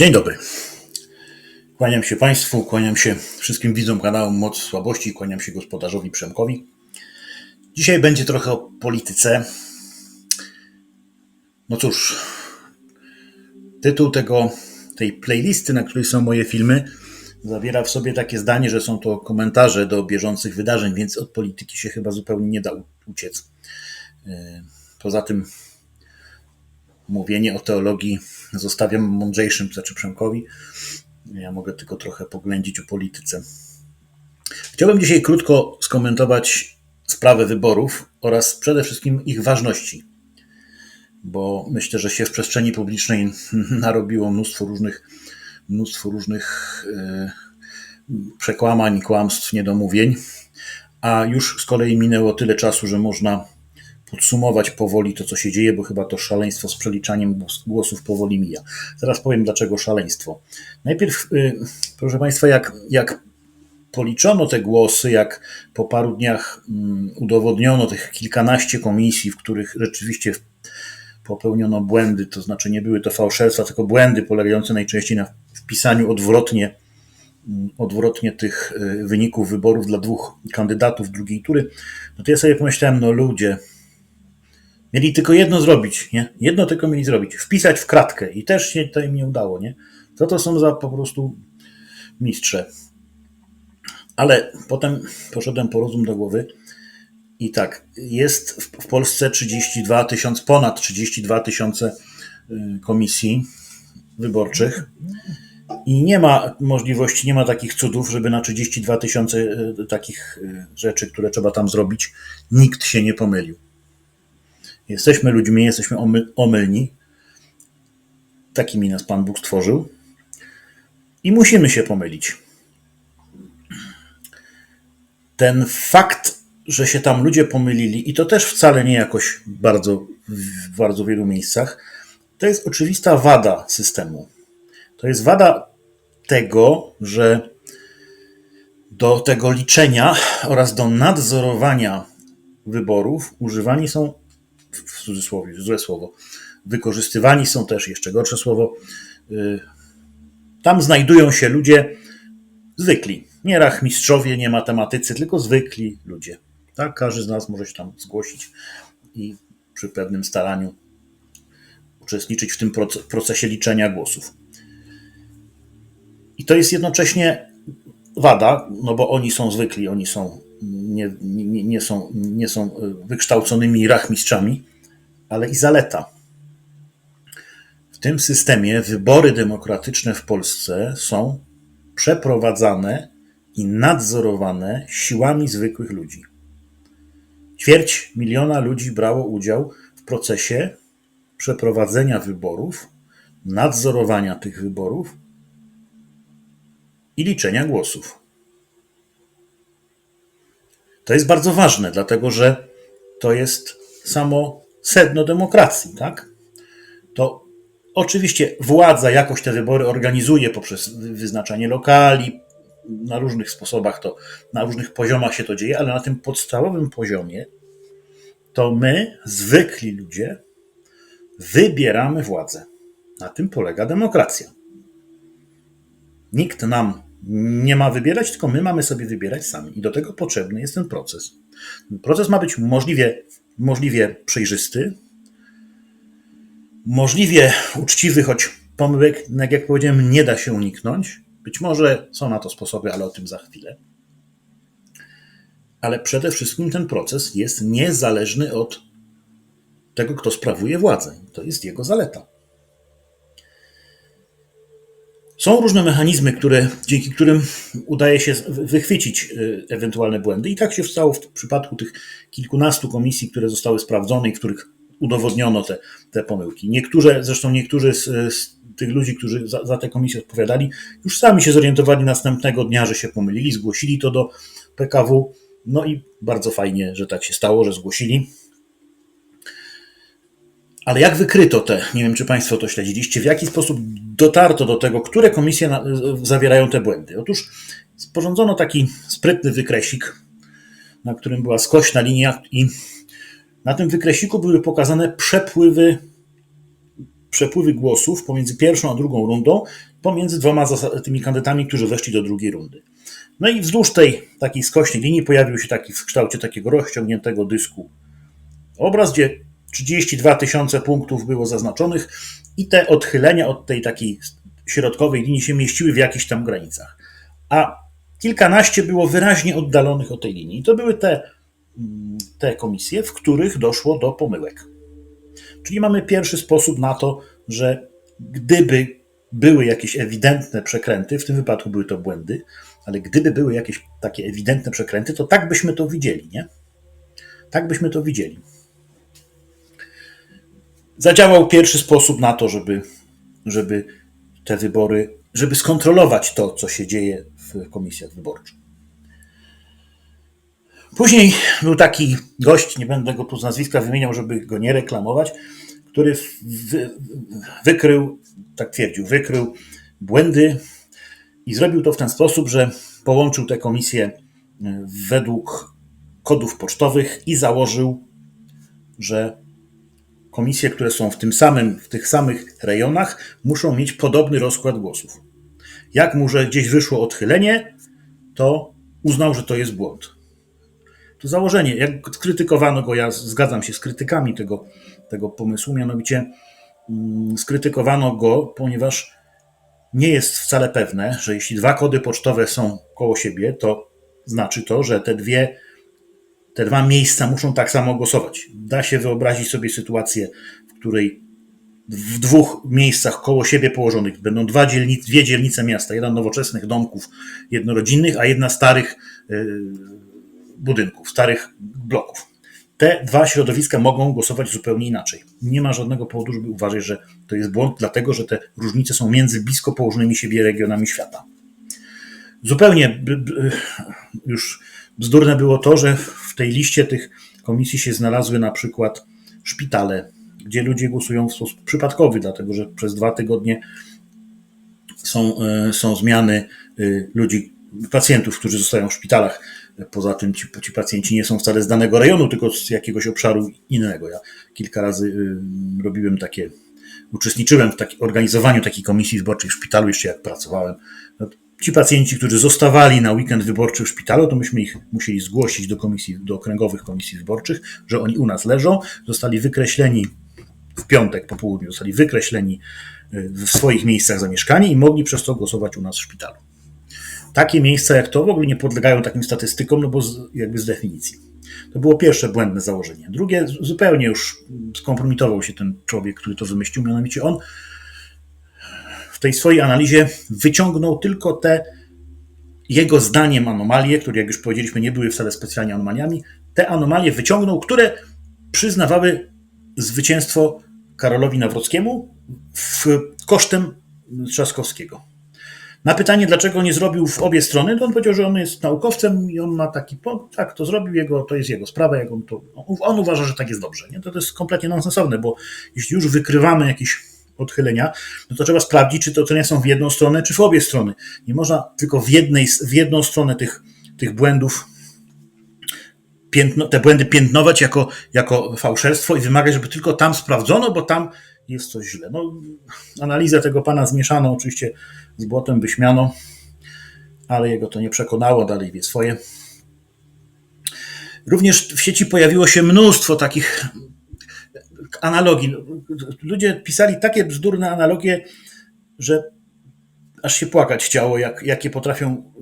Dzień dobry. Kłaniam się Państwu, kłaniam się wszystkim widzom kanału Moc Słabości, kłaniam się gospodarzowi Przemkowi. Dzisiaj będzie trochę o polityce. No cóż, tytuł tego, tej playlisty, na której są moje filmy, zawiera w sobie takie zdanie, że są to komentarze do bieżących wydarzeń, więc od polityki się chyba zupełnie nie da uciec. Yy, poza tym mówienie o teologii zostawiam mądrzejszym, to znaczy Przemkowi. Ja mogę tylko trochę poględzić o polityce. Chciałbym dzisiaj krótko skomentować sprawę wyborów oraz przede wszystkim ich ważności, bo myślę, że się w przestrzeni publicznej narobiło mnóstwo różnych, mnóstwo różnych yy, przekłamań, kłamstw, niedomówień, a już z kolei minęło tyle czasu, że można podsumować powoli to, co się dzieje, bo chyba to szaleństwo z przeliczaniem głosów powoli mija. Zaraz powiem, dlaczego szaleństwo. Najpierw, y, proszę Państwa, jak, jak policzono te głosy, jak po paru dniach mm, udowodniono tych kilkanaście komisji, w których rzeczywiście popełniono błędy, to znaczy nie były to fałszerstwa, tylko błędy polegające najczęściej na wpisaniu odwrotnie, mm, odwrotnie tych y, wyników wyborów dla dwóch kandydatów drugiej tury, no to ja sobie pomyślałem, no ludzie, Mieli tylko jedno zrobić, nie? Jedno tylko mieli zrobić. Wpisać w kratkę i też się to im nie udało, nie? Co to są za po prostu mistrze. Ale potem poszedłem po rozum do głowy i tak, jest w Polsce 32 tysiące, ponad 32 tysiące y, komisji wyborczych i nie ma możliwości, nie ma takich cudów, żeby na 32 tysiące y, takich y, rzeczy, które trzeba tam zrobić, nikt się nie pomylił. Jesteśmy ludźmi, jesteśmy omylni. Takimi nas Pan Bóg stworzył. I musimy się pomylić. Ten fakt, że się tam ludzie pomylili, i to też wcale nie jakoś bardzo w bardzo wielu miejscach, to jest oczywista wada systemu. To jest wada tego, że do tego liczenia oraz do nadzorowania wyborów używani są w cudzysłowie, złe słowo. Wykorzystywani są też, jeszcze gorsze słowo. Y, tam znajdują się ludzie zwykli. Nie rachmistrzowie, nie matematycy, tylko zwykli ludzie. Tak, każdy z nas może się tam zgłosić i przy pewnym staraniu uczestniczyć w tym procesie liczenia głosów. I to jest jednocześnie wada, no bo oni są zwykli, oni są nie, nie, nie, są, nie są wykształconymi rachmistrzami, ale i zaleta. W tym systemie wybory demokratyczne w Polsce są przeprowadzane i nadzorowane siłami zwykłych ludzi. Ćwierć miliona ludzi brało udział w procesie przeprowadzenia wyborów, nadzorowania tych wyborów i liczenia głosów. To jest bardzo ważne, dlatego że to jest samo sedno demokracji, tak? To oczywiście władza jakoś te wybory organizuje poprzez wyznaczanie lokali, na różnych sposobach to, na różnych poziomach się to dzieje, ale na tym podstawowym poziomie to my, zwykli ludzie, wybieramy władzę. Na tym polega demokracja. Nikt nam nie ma wybierać, tylko my mamy sobie wybierać sami. I do tego potrzebny jest ten proces. Proces ma być możliwie, możliwie przejrzysty, możliwie uczciwy, choć pomyłek, jak powiedziałem, nie da się uniknąć. Być może są na to sposoby, ale o tym za chwilę. Ale przede wszystkim ten proces jest niezależny od tego, kto sprawuje władzę. To jest jego zaleta. Są różne mechanizmy, które, dzięki którym udaje się wychwycić y, ewentualne błędy. I tak się stało w przypadku tych kilkunastu komisji, które zostały sprawdzone i w których udowodniono te, te pomyłki. Niektóre, zresztą niektórzy z, z tych ludzi, którzy za, za te komisje odpowiadali, już sami się zorientowali następnego dnia, że się pomylili, zgłosili to do PKW. No i bardzo fajnie, że tak się stało, że zgłosili. Ale jak wykryto te, nie wiem czy Państwo to śledziliście, w jaki sposób dotarto do tego, które komisje zawierają te błędy? Otóż sporządzono taki sprytny wykresik, na którym była skośna linia i na tym wykresiku były pokazane przepływy przepływy głosów pomiędzy pierwszą a drugą rundą, pomiędzy dwoma tymi kandydatami, którzy weszli do drugiej rundy. No i wzdłuż tej takiej skośnej linii pojawił się taki w kształcie takiego rozciągniętego dysku obraz, gdzie 32 tysiące punktów było zaznaczonych i te odchylenia od tej takiej środkowej linii się mieściły w jakichś tam granicach. A kilkanaście było wyraźnie oddalonych od tej linii. I to były te, mm, te komisje, w których doszło do pomyłek. Czyli mamy pierwszy sposób na to, że gdyby były jakieś ewidentne przekręty, w tym wypadku były to błędy, ale gdyby były jakieś takie ewidentne przekręty, to tak byśmy to widzieli, nie? Tak byśmy to widzieli. Zadziałał pierwszy sposób na to, żeby, żeby te wybory, żeby skontrolować to, co się dzieje w komisjach wyborczych. Później był taki gość, nie będę go tu z nazwiska wymieniał, żeby go nie reklamować, który wy, wykrył, tak twierdził, wykrył błędy i zrobił to w ten sposób, że połączył te komisje e, według kodów pocztowych i założył, że komisje, które są w tym samym, w tych samych rejonach, muszą mieć podobny rozkład głosów. Jak mu, że gdzieś wyszło odchylenie, to uznał, że to jest błąd. To założenie, jak skrytykowano go, ja zgadzam się z krytykami tego, tego pomysłu, mianowicie mm, skrytykowano go, ponieważ nie jest wcale pewne, że jeśli dwa kody pocztowe są koło siebie, to znaczy to, że te dwie te dwa miejsca muszą tak samo głosować. Da się wyobrazić sobie sytuację, w której w dwóch miejscach koło siebie położonych będą dwa dwie dzielnice miasta, jeden nowoczesnych domków jednorodzinnych, a jedna starych yy, budynków, starych bloków. Te dwa środowiska mogą głosować zupełnie inaczej. Nie ma żadnego powodu, żeby uważać, że to jest błąd, dlatego że te różnice są między blisko położonymi siebie regionami świata. Zupełnie już bzdurne było to, że w tej liście tych komisji się znalazły na przykład szpitale, gdzie ludzie głosują w sposób przypadkowy, dlatego że przez dwa tygodnie są, e, są zmiany e, ludzi, pacjentów, którzy zostają w szpitalach. Poza tym ci, ci pacjenci nie są wcale z danego rejonu, tylko z jakiegoś obszaru innego. Ja kilka razy e, robiłem takie, uczestniczyłem w taki, organizowaniu takiej komisji wyborczej w szpitalu, jeszcze jak pracowałem. Ci pacjenci, którzy zostawali na weekend wyborczy w szpitalu, to myśmy ich musieli zgłosić do komisji, do okręgowych komisji wyborczych, że oni u nas leżą, zostali wykreśleni w piątek po południu, zostali wykreśleni y, w swoich miejscach zamieszkania i mogli przez to głosować u nas w szpitalu. Takie miejsca jak to w ogóle nie podlegają takim statystykom, no bo z, jakby z definicji. To było pierwsze błędne założenie. Drugie, zupełnie już skompromitował się ten człowiek, który to wymyślił, mianowicie on w tej swojej analizie wyciągnął tylko te jego zdaniem anomalie, które, jak już powiedzieliśmy, nie były wcale specjalnie anomaliami, te anomalie wyciągnął, które przyznawały zwycięstwo Karolowi Nawrockiemu w, kosztem Trzaskowskiego. Na pytanie, dlaczego nie zrobił w obie strony, to on powiedział, że on jest naukowcem i on ma taki, tak, to zrobił, jego, to jest jego sprawa, jak on, to, on uważa, że tak jest dobrze. Nie? To, to jest kompletnie nonsensowne, bo jeśli już wykrywamy jakieś odchylenia, no to trzeba sprawdzić, czy te odchylenia są w jedną stronę, czy w obie strony. Nie można tylko w, jednej, w jedną stronę tych, tych błędów piętno, te błędy piętnować jako, jako fałszerstwo i wymagać, żeby tylko tam sprawdzono, bo tam jest coś źle. No, analizę tego pana zmieszano, oczywiście z błotem wyśmiano, ale jego to nie przekonało, dalej wie swoje. Również w sieci pojawiło się mnóstwo takich analogii. Ludzie pisali takie bzdurne analogie, że aż się płakać chciało, jak, jakie potrafią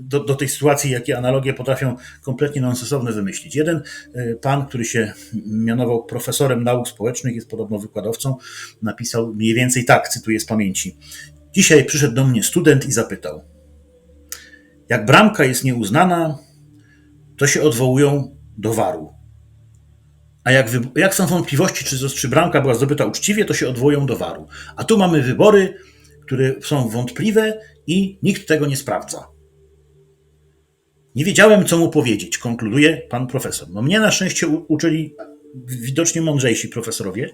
do, do, tej sytuacji, jakie analogie potrafią kompletnie nonsensowne wymyślić. Jeden e, pan, który się mianował profesorem nauk społecznych, jest podobno wykładowcą, napisał mniej więcej tak, cytuję z pamięci. Dzisiaj przyszedł do mnie student i zapytał: Jak bramka jest nieuznana, to się odwołują do waru. A jak, jak są wątpliwości, czy, czy bramka była zdobyta uczciwie, to się odwołują do waru. A tu mamy wybory, które są wątpliwe i nikt tego nie sprawdza. Nie wiedziałem, co mu powiedzieć, konkluduje pan profesor. No mnie na szczęście uczyli widocznie mądrzejsi profesorowie.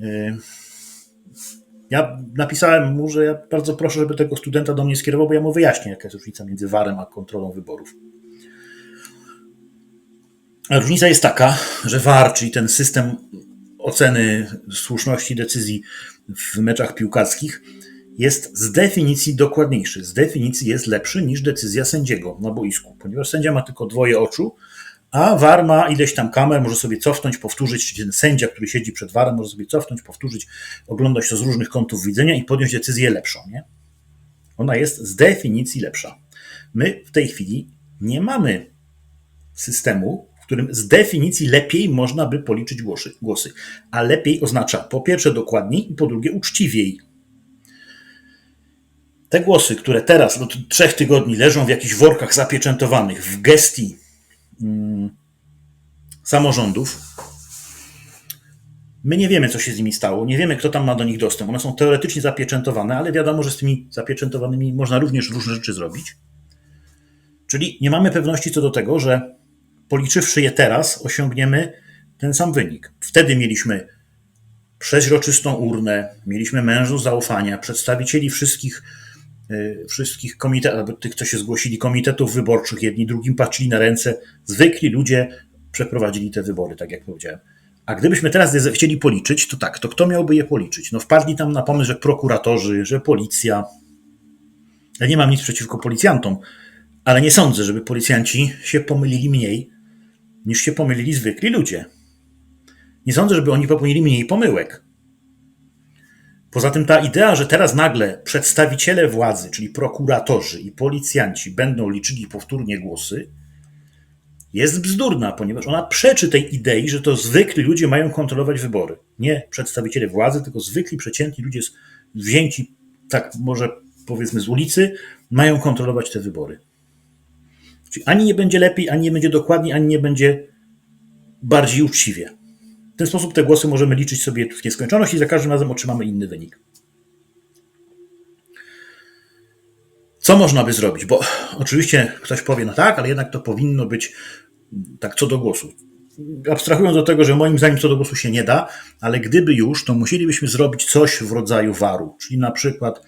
E, ja napisałem mu, że ja bardzo proszę, żeby tego studenta do mnie skierował, bo ja mu wyjaśnię, jaka jest różnica między warem a kontrolą wyborów. Różnica jest taka, że VAR, czyli ten system oceny słuszności decyzji w meczach piłkarskich jest z definicji dokładniejszy, z definicji jest lepszy niż decyzja sędziego na boisku, ponieważ sędzia ma tylko dwoje oczu, a VAR ma ileś tam kamer, może sobie cofnąć, powtórzyć, czy ten sędzia, który siedzi przed VARem, może sobie cofnąć, powtórzyć, oglądać to z różnych kątów widzenia i podjąć decyzję lepszą, nie? Ona jest z definicji lepsza. My w tej chwili nie mamy systemu, w którym z definicji lepiej można by policzyć głosy, głosy. A lepiej oznacza po pierwsze dokładniej i po drugie uczciwiej. Te głosy, które teraz od trzech tygodni leżą w jakichś workach zapieczętowanych w gestii mm, samorządów, my nie wiemy, co się z nimi stało, nie wiemy, kto tam ma do nich dostęp. One są teoretycznie zapieczętowane, ale wiadomo, że z tymi zapieczętowanymi można również różne rzeczy zrobić. Czyli nie mamy pewności co do tego, że policzywszy je teraz, osiągniemy ten sam wynik. Wtedy mieliśmy przeźroczystą urnę, mieliśmy mężów zaufania, przedstawicieli wszystkich, y, wszystkich komitetów, tych, co się zgłosili, komitetów wyborczych, jedni drugim patrzyli na ręce, zwykli ludzie przeprowadzili te wybory, tak jak powiedziałem. A gdybyśmy teraz chcieli policzyć, to tak, to kto miałby je policzyć? No wpadli tam na pomysł, że prokuratorzy, że policja. Ja nie mam nic przeciwko policjantom, ale nie sądzę, żeby policjanci się pomylili mniej, niż się pomylili zwykli ludzie. Nie sądzę, żeby oni popełnili mniej pomyłek. Poza tym ta idea, że teraz nagle przedstawiciele władzy, czyli prokuratorzy i policjanci będą liczyli powtórnie głosy, jest bzdurna, ponieważ ona przeczy tej idei, że to zwykli ludzie mają kontrolować wybory. Nie przedstawiciele władzy, tylko zwykli, przeciętni ludzie wzięci, tak może powiedzmy z ulicy, mają kontrolować te wybory. Czyli ani nie będzie lepiej, ani nie będzie dokładniej, ani nie będzie bardziej uczciwie. W ten sposób te głosy możemy liczyć sobie w nieskończoność i za każdym razem otrzymamy inny wynik. Co można by zrobić? Bo oczywiście ktoś powie, no tak, ale jednak to powinno być tak co do głosu. Abstrahując od tego, że moim zdaniem co do głosu się nie da, ale gdyby już, to musielibyśmy zrobić coś w rodzaju waru, czyli na przykład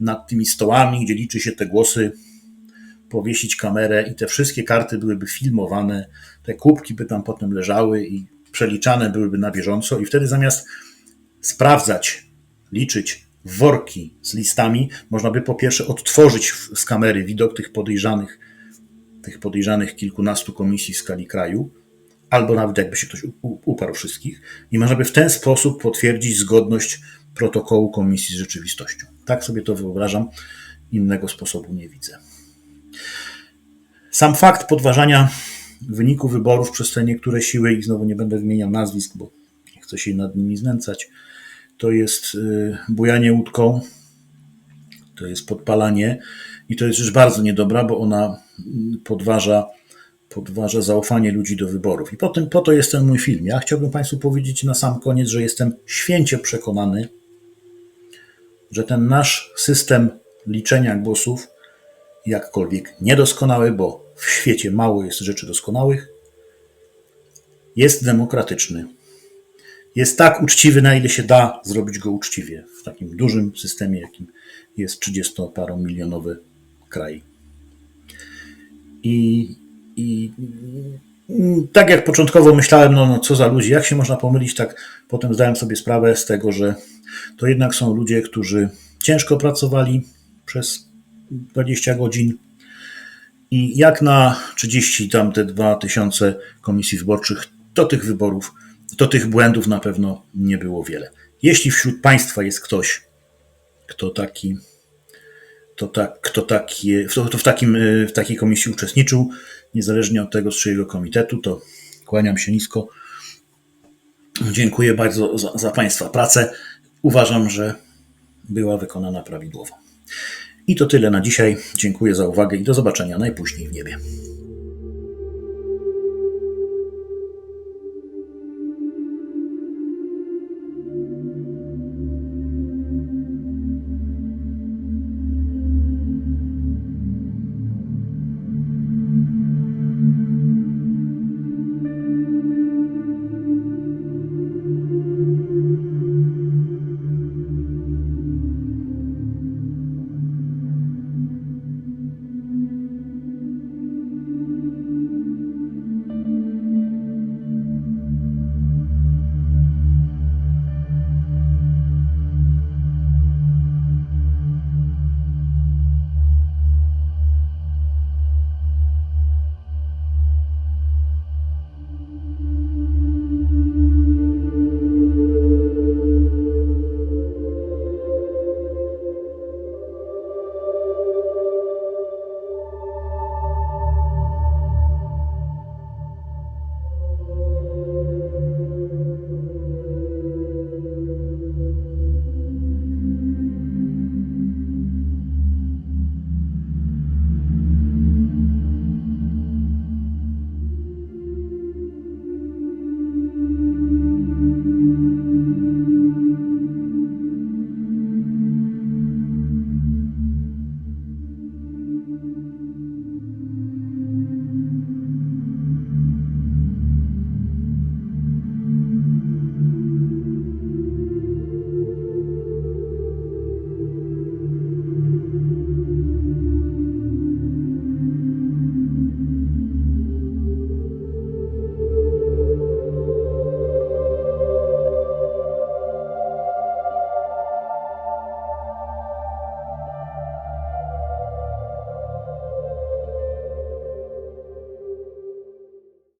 nad tymi stołami, gdzie liczy się te głosy, powiesić kamerę i te wszystkie karty byłyby filmowane, te kubki by tam potem leżały i przeliczane byłyby na bieżąco i wtedy zamiast sprawdzać, liczyć worki z listami, można by po pierwsze odtworzyć z kamery widok tych podejrzanych, tych podejrzanych kilkunastu komisji w skali kraju, albo nawet jakby się ktoś uparł wszystkich, i można by w ten sposób potwierdzić zgodność protokołu komisji z rzeczywistością. Tak sobie to wyobrażam, innego sposobu nie widzę. Sam fakt podważania wyniku wyborów przez te niektóre siły, i znowu nie będę wymieniał nazwisk, bo nie chcę się nad nimi znęcać, to jest y, bujanie łódką, to jest podpalanie i to jest rzecz bardzo niedobra, bo ona podważa, podważa zaufanie ludzi do wyborów. I po, tym, po to jest ten mój film. Ja chciałbym Państwu powiedzieć na sam koniec, że jestem święcie przekonany, że ten nasz system liczenia głosów jakkolwiek niedoskonały, bo w świecie mało jest rzeczy doskonałych, jest demokratyczny. Jest tak uczciwy, na ile się da zrobić go uczciwie w takim dużym systemie, jakim jest 30-paromilionowy kraj. I, I tak jak początkowo myślałem, no, no co za ludzie, jak się można pomylić, tak potem zdałem sobie sprawę z tego, że to jednak są ludzie, którzy ciężko pracowali przez 20 godzin. I jak na 30 tam te 2000 komisji wyborczych, to tych wyborów, to tych błędów na pewno nie było wiele. Jeśli wśród Państwa jest ktoś, kto taki, to, tak, kto taki, to w, takim, w takiej komisji uczestniczył, niezależnie od tego, z czyjego komitetu, to kłaniam się nisko. Dziękuję bardzo za, za Państwa pracę. Uważam, że była wykonana prawidłowo. I to tyle na dzisiaj. Dziękuję za uwagę i do zobaczenia najpóźniej w niebie.